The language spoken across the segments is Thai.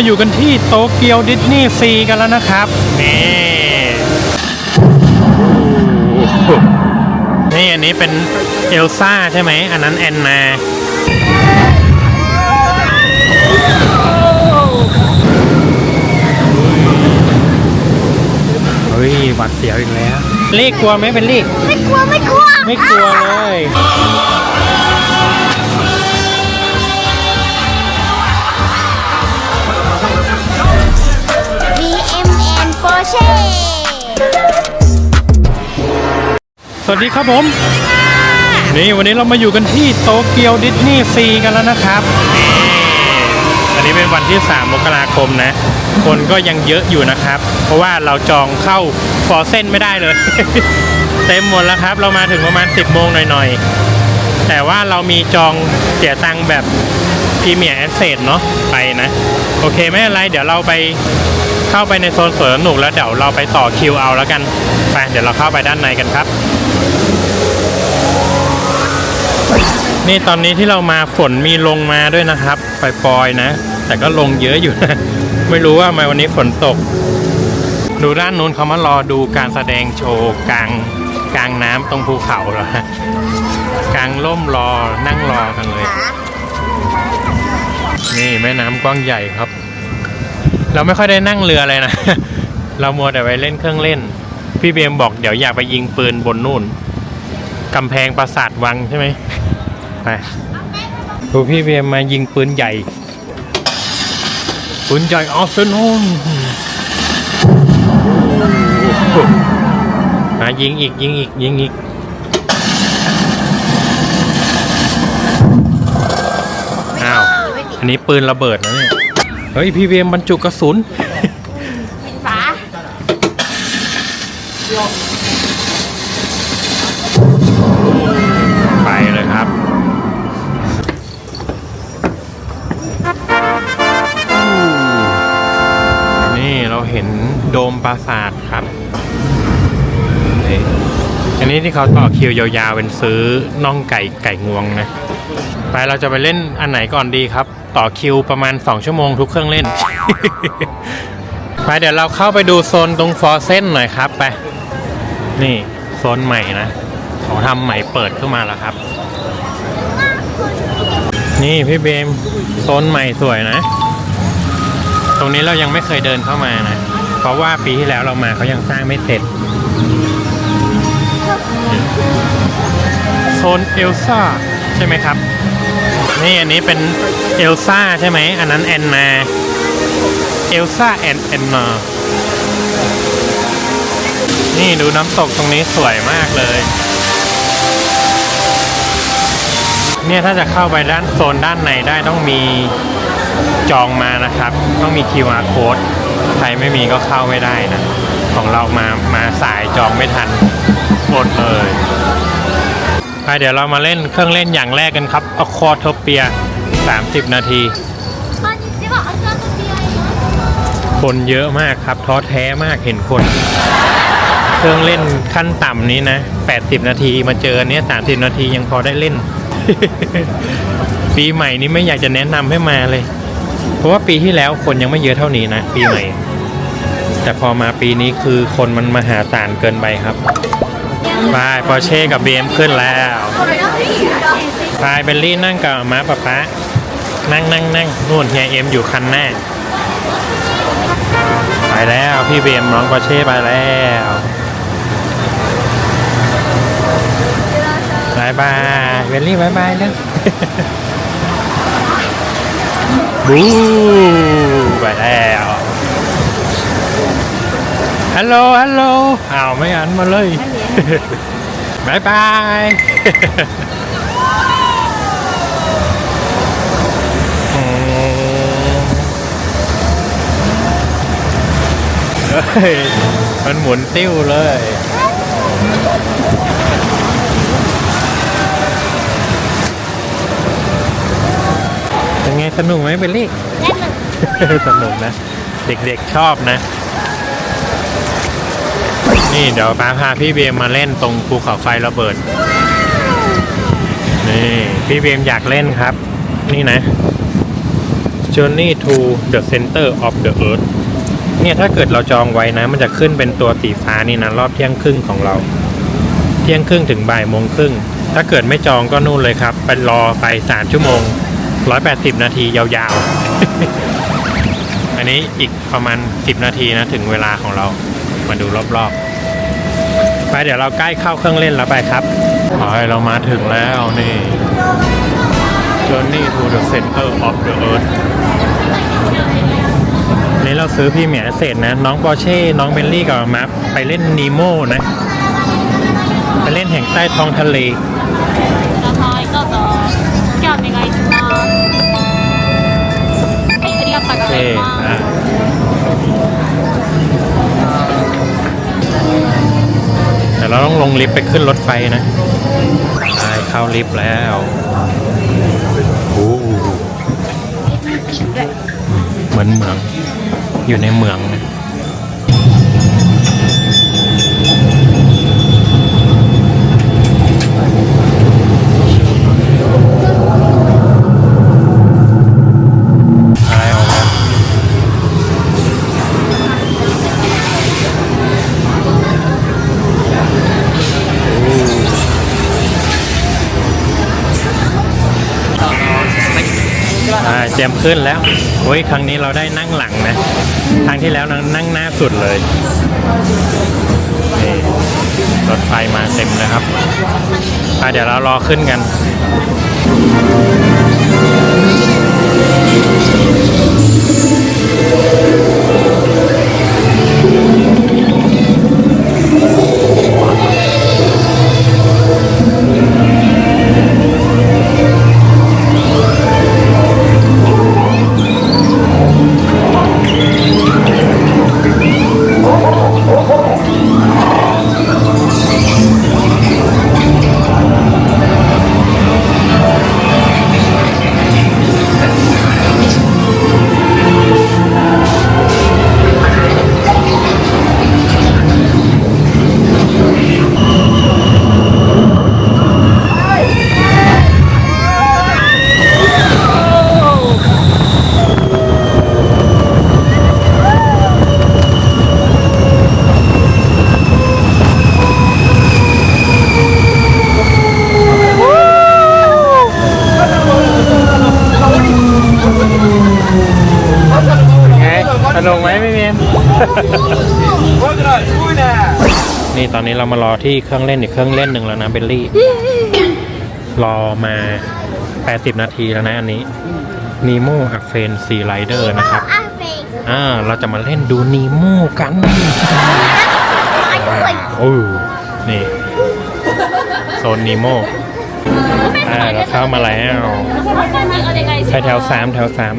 มาอยู่กันที่โตเกียวดิสนีย์ซีกันแล้วนะครับ นี่นี่อันนี้เป็นเอลซ่าใช่ไหม อันนั้นแอนนาเฮ้ยหวัดเสียวอีกแล้วลีกกลัวไหมเป็นลีกไม่กลัวไม่กลัว ไม่กลัวเลย เช่ สวัสดีครับผม นี่วันนี้เรามาอยู่กันที่โตเกียวดิสนีย์ซีกันแล้วนะครับนี่อันนี้เป็นวันที่ 3 มกราคมนะ คนก็ยังเยอะอยู่นะครับ เพราะว่าเราจองเข้าฟอร์เซนไม่ได้เลย เต็มหมดแล้วครับ เรามาถึงประมาณ 10 โมงหน่อยๆ แต่ว่าเรามีจองเสียตังค์แบบพรีเมียร์แอสเซทเนาะไปนะ โอเคไม่เป็นไร เดี๋ยวเราไป เข้าไปในโซนสวนสนุกแล้วเดี๋ยวเราไปต่อคิวเอาแล้วกันไปเดี๋ยวเราเข้าไปด้านในกันครับ นี่ตอนนี้ที่เรามาฝนมีลงมาด้วยนะครับปล่อยๆนะ แต่ก็ลงเยอะอยู่นะไม่รู้ว่าทำไมวันนี้ฝนตก ดูด้านนู้นเขามารอดูการแสดงโชว์กลางกลางน้ำตรงภูเขาเหรอฮะกลางร่มรอนั่งรอกันเลย นี่แม่น้ำกว้างใหญ่ครับ เราไม่ค่อยได้นั่งเรือเลยนะ เรามัวแต่ไปเล่นเครื่องเล่น พี่เบมบอกเดี๋ยวอยากไปยิงปืนบนนู่นกำแพงปราสาทวังใช่ไหมไปดูพี่เบมมายิงปืนใหญ่ ปืนใหญ่ออสเซนอนมายิงอีกยิงอีกยิงอีกอ้าว อันนี้ปืนระเบิดนะเนี่ย ฮ้ย พี่เวมบรรจุกระสุนฝาไปเลยครับ นี่เราเห็นโดมปราสาทครับนี่อันนี้ที่เขาต่อคิวยาวๆเป็นซื้อน่องไก่ไก่งวงนะ ไปเราจะไปเล่นอันไหนก่อนดีครับ ต่อคิวประมาณ 2 ชั่วโมงทุกเครื่องเล่น ไปเดี๋ยวเราเข้าไปดูโซนตรงฟอร์เซนหน่อยครับไป นี่โซนใหม่นะเขาทำใหม่เปิดขึ้นมาแล้วครับ นี่พี่เบมโซนใหม่สวยนะ ตรงนี้เรายังไม่เคยเดินเข้ามานะ เพราะว่าปีที่แล้วเรามาเขายังสร้างไม่เสร็จโซนเอลซ่า ใช่ไหมครับ นี่อันนี้เป็นเอลซ่าใช่ไหม อันนั้นแอนนาเอลซ่าแอนแอนนานี่ดูน้ำตกตรงนี้สวยมากเลย เนี่ยถ้าจะเข้าไปด้านโซนด้านในได้ต้องมีจองมานะครับ ต้องมี QR code ใครไม่มีก็เข้าไม่ได้นะ ของเรามามาสายจองไม่ทันอดเลย ไปเดี๋ยวเรามาเล่นเครื่องเล่นอย่างแรกกันครับอคอโทเปีย 30นาทีตอนาที คนเยอะมากครับท้อแท้มากเห็นคน เครื่องเล่นขั้นต่ำนี้นะ 80 นาทีมาเจอเนี้ย30 นาทียังพอได้เล่น ปีใหม่นี้ไม่อยากจะแนะนำให้มาเลย เพราะว่าปีที่แล้วคนยังไม่เยอะเท่านี้นะ ปีใหม่ แต่พอมาปีนี้คือคนมันมหาศาลเกินไปครับ ไปปอร์เช่กับเบมขึ้นแล้วไปเบลลี่นั่งกับม้าป๊าป๊านั่งนั่งนั่งนู่นเฮียเอ็มอยู่คันหน้า ไปแล้วพี่เบมน้องปอร์เช่ไปแล้วบายบายเวลลี่บายบายเร็วบูไปแล้วฮัลโหลฮัลโหลอ้าวไม่อันมาเลย บายบายอืมเฮ้ยมันหมุนติ้วเลยเป็นไงสนุกไหมเบลลี่และหนึ่งสนุกนะ เด็กๆชอบนะ นี่เดี๋ยวป้าพาพี่เบมมาเล่นตรงภูเขาไฟระเบิด นี่พี่เบมอยากเล่นครับ นี่นะ Journey to the Center of the Earth เนี่ยถ้าเกิดเราจองไว้นะ มันจะขึ้นเป็นตัวสีฟ้านี่นะรอบเที่ยงครึ่งของเรา เที่ยงครึ่งถึงบ่ายโมงครึ่ง ถ้าเกิดไม่จองก็นู่นเลยครับ ไปรอไปสามชั่วโมง180นาทียาวๆ อันนี้อีกประมาณ10นาทีนะ ถึงเวลาของเรา มาดูรอบๆ ไปเดี๋ยวเราใกล้เข้าเครื่องเล่นแล้วไปครับไปเรามาถึงแล้วนี่ Journey to the Center of the Earth นี่เราซื้อพี่เหมียเสร็จนะ น้องปอเช่ น้องเบนลี่กับมัไปเล่นนีโมนะ ไปเล่นแห่งใต้ท้องทะเลโอเค ยวเราต้องลงลิฟต์ไปขึ้นรถไฟนะไปเข้าลิฟต์แล้วโอ้เหมือนเหมือง อยู่ในเหมือง เตรียมขึ้นแล้วโอ้ยครั้งนี้เราได้นั่งหลังนะ ครั้งที่แล้วเรานั่งหน้าสุดเลยนี่รถไฟมาเต็มเลยครับเดี๋ยวเรารอขึ้นกัน ที่เครื่องเล่นอีกเครื่องเล่นหนึ่งแล้วนะเบลลี่ รอมา 80 นาทีแล้วนะอันนี้นีโมอัฟเฟนซีไรเดอร์นะครับอ่า เราจะมาเล่นดูนีโมกันโอ้นี่ โซนนีโมอ่าเราเข้ามาแล้วไปแถวสามแถวสาม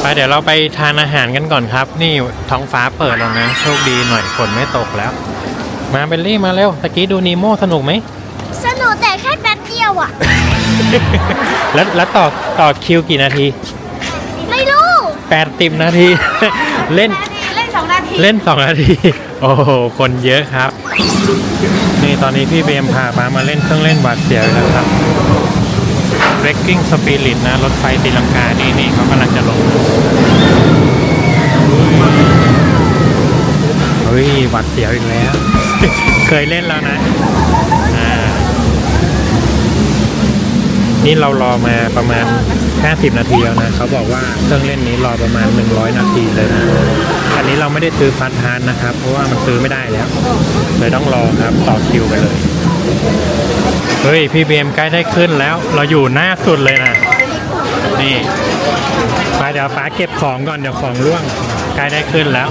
ไปเดี๋ยวเราไปทานอาหารกันก่อนครับ นี่ท้องฟ้าเปิดแล้วนะ โชคดีหน่อยฝนไม่ตกแล้ว มาเบลลี่มาเร็วตะกี้ดูนีโมสนุกไหม สนุกแต่แค่แป๊บเดียวอะ แล้วแล้วต่อต่อคิวกี่นาที ไม่รู้80นาที เล่นเล่นสองนาที เล่น2นาที โอ้โห คนเยอะครับ นี่ตอนนี้พี่เบมพาป้ามาเล่นเครื่องเล่นหวาดเสียวอีกแล้วครับ Wrecking Spirit นะ รถไฟตีลังกา นี่นี่เขากำลังจะลงเฮ้ยหวัดเสียวอีกแล้ว เคยเล่นแล้วนะอ่านี่เรารอมาประมาณ 50 นาทีแล้วนะเขาบอกว่าเครื่องเล่นนี้รอประมาณ 100 นาทีเลยนะอันนี้เราไม่ได้ซื้อฟัสทานนะครับ เพราะว่ามันซื้อไม่ได้แล้วเลยต้องรอครับต่อคิวไปเลยเฮ้ยพี่เบมใกล้ได้ขึ้นแล้ว เราอยู่หน้าสุดเลยนะนี่ไปเดี๋ยวป้าเก็บของก่อนเดี๋ยวของร่วงใกล้ได้ขึ้นแล้ว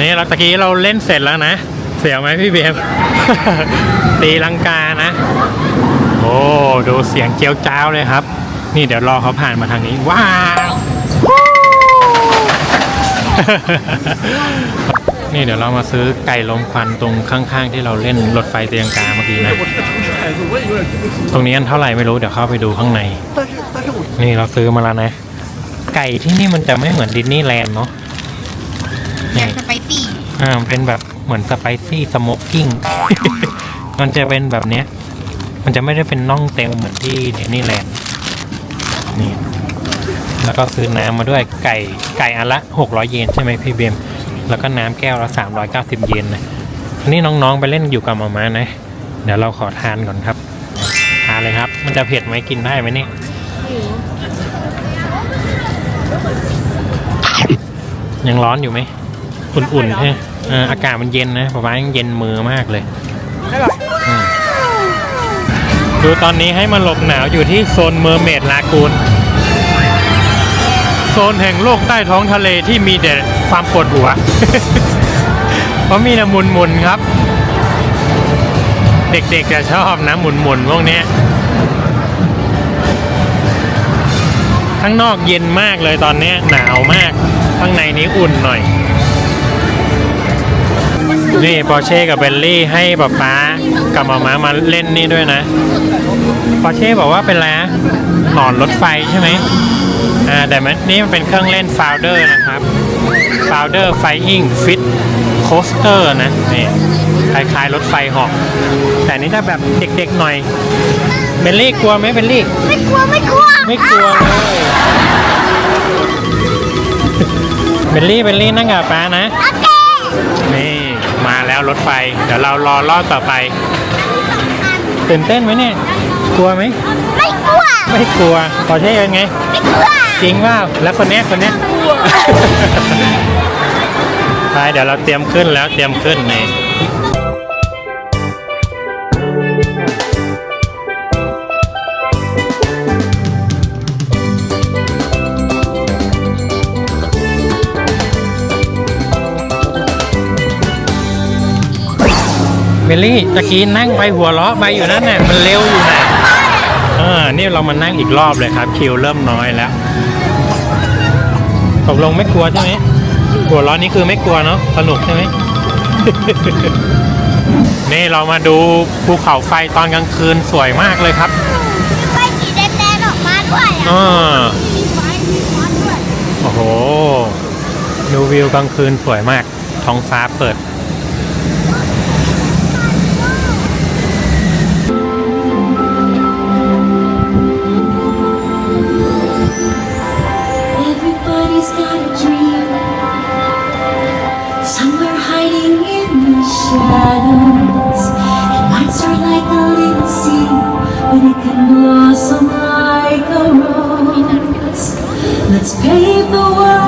นี่เราตะกี้เราเล่นเสร็จแล้วนะ เสียวไหมพี่เบมตีลังกานะ โอ้ดูเสียงเจียวจ้าวเลยครับ นี่เดี๋ยวรอเขาผ่านมาทางนี้ ว้าวนี่เดี๋ยวเรามาซื้อไก่ลมควันตรงข้างๆ ที่เราเล่นรถไฟเตียงกาเมื่อกี้นะ ตรงนี้อันเท่าไหร่ไม่รู้เดี๋ยวเข้าไปดูข้างใน นี่เราซื้อมาแล้วนะ ไก่ที่นี่มันจะไม่เหมือนดิสนีย์แลนด์เนาะ อยานี่กจะไปตีอ่ามันเป็นแบบเหมือนสไปซี่สโมกกิ้ง มันจะเป็นแบบเนี้ย มันจะไม่ได้เป็นน่องเต็มเหมือนที่ดิสนีย์แลนด์นี่ แล้วก็ซื้อน้ำมาด้วยไก่ไก่อันละ 600 เยนใช่ไหมพี่เบม แล้วก็น้ำแก้วละ 390 เยนนะอันนี้น้องๆไปเล่นอยู่กับหมามานะ เดี๋ยวเราขอทานก่อนครับทานเลยครับ มันจะเผ็ดไหมกินได้ไหมเนี่ยยังร้อนอยู่ไหม อุ่นๆใช่ไหมเอออากาศมันเย็นนะป๊าป๊ายังเย็นมือมากเลยอืมดูตอนนี้ให้มาหลบหนาวอยู่ที่โซนเมอร์เมดลากูนโซนแห่งโลกใต้ท้องทะเลที่มีแต่ความปวดหัว เพราะมีน้ำมุนมุนๆครับ เด็กๆจะชอบนะหมุนมุนๆพวกเนี้ยข้างนอกเย็นมากเลยตอนเนี้ยหนาวมาก ข้างในนี้อุ่นหน่อย นี่ปอร์เช่กับเบลลี่ให้ป๊าป๊ากับหมาม้ามาเล่นนี่ด้วยนะปอร์เช่บอกว่าเป็นแล้วหนอนรถไฟใช่ไหมอ่าแต่มันนี่มันเป็นเครื่องเล่น Founder นะครับ Founder Flying Fit Coaster นะนี่คล้ายๆรถไฟเหอก แต่นี่ถ้าแบบเด็กๆหน่อยเบลลี่กลัวไหมเบลลี่ ไม่กลัวไม่กลัว ไม่กลัวเลยเบลลี่เบลลี่นั่งกับป้านะ โอเค นี่ มาแล้วรถไฟ เดี๋ยวเรารอรอบต่อไปตื่นเต้นไหมเนี่ย กลัวไหม ไม่กลัว ไม่กลัวพอใช่เป็นไง ไม่กลัว จริงว่าแล้วคนเนี้ยคนเนี้ยไปเดี๋ยวเราเตรียมขึ้นแล้วเตรียมขึ้นนี่ เมลลี่ตะกี้นั่งไปหัวเราะไปอยู่นั่นน่ะมันเร็วอยู่นะเออนี่เรามานั่งอีกรอบเลยครับ คิวเริ่มน้อยแล้วตกลงไม่กลัวใช่ไหมหัวเร้อนนี่คือไม่กลัวเนาะสนุกใช่ไหมนี่เรามาดูภูเขาไฟตอนกลางคืนสวยมากเลยครับไฟสีแดงๆออกมาด้วยอ่อะามีไฟมีควันด้วยโอ้โหดูวิวกลางคืนสวยมาก ท้องฟ้าเปิด blossom like a rose. Let's pave the world